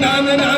na na na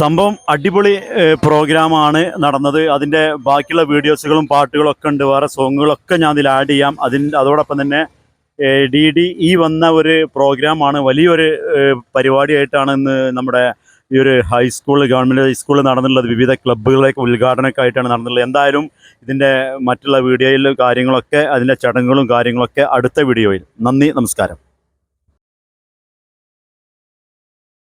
സംഭവം അടിപൊളി പ്രോഗ്രാമാണ് നടന്നത്. അതിന്റെ ബാക്കിയുള്ള വീഡിയോസുകളും പാട്ടുകളൊക്കെ ഉണ്ട്. വേറെ സോങ്ങുകളൊക്കെ ഞാൻ അതിൽ ആഡ് ചെയ്യാം. അതിന്റെ അതോടൊപ്പം തന്നെ ഡി ഡി ഈ വന്ന ഒരു പ്രോഗ്രാമാണ് വലിയൊരു പരിപാടിയായിട്ടാണ് ഇന്ന് നമ്മുടെ ഈ ഒരു ഹൈസ്കൂൾ ഗവൺമെന്റ് ഹൈസ്കൂളിൽ നടന്നുള്ളത് വിവിധ ക്ലബ്ബുകളൊക്കെ ഉദ്ഘാടനമൊക്കെ ആയിട്ടാണ് നടന്നുള്ളത് എന്തായാലും ഇതിന്റെ മറ്റുള്ള വീഡിയോയിലും കാര്യങ്ങളൊക്കെ അതിന്റെ ചടങ്ങുകളും കാര്യങ്ങളൊക്കെ അടുത്ത വീഡിയോയിൽ. നന്ദി നമസ്കാരം.